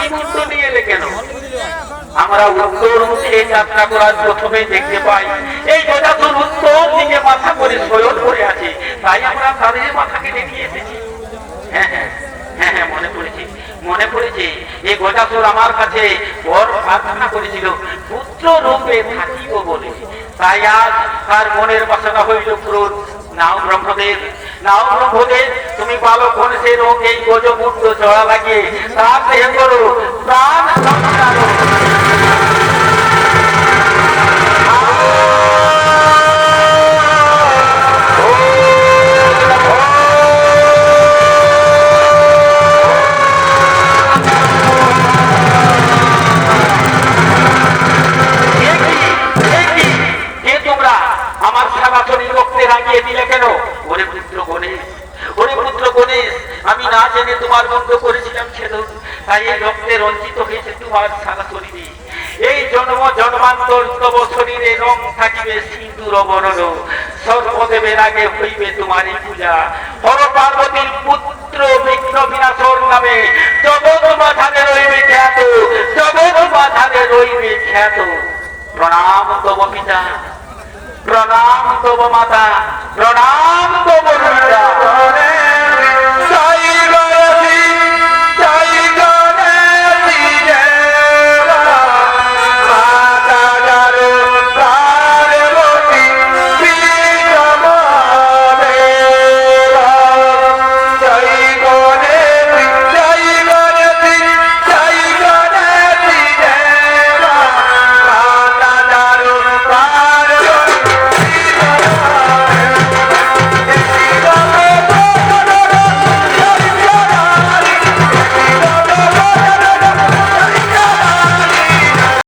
হাতিমুন্ড নিয়ে আমরা কাছে বড় প্রার্থনা করেছিল, পুত্র রূপে থাকিব বলে। তাই আজ তার মনের বাসনা হইল পূরণ। নাও ব্রহ্মদেব নাও ব্রহ্মদেব এই গজমুক্ত জড়া লাগিয়ে তার দেহ আমার সারাচরী রক্তে রাগিয়ে দিলে কেন? ওরে পুত্র গণেশ, ওরে আমি না জেনে তোমার বন্ধ করেছিলাম ছেদন তাই এই রক্তে রঞ্জিত হয়েছে তোমার সারা শরীরে। এই জন্ম জন্মান্তর তব শরীরে রং থাকিবে সিন্দুর বরণ সর্বদেবের আগে হইবে তোমার এই পূজা। হর পার্বতীর পুত্র বিঘ্ন বিনাশর নামে জগৎ মাথানে রইবে খ্যাত। জগৎ মাথানে রইবে খ্যাত। প্রণাম তব পিতা। প্রণাম তব মাতা। প্রণাম তব পিতা।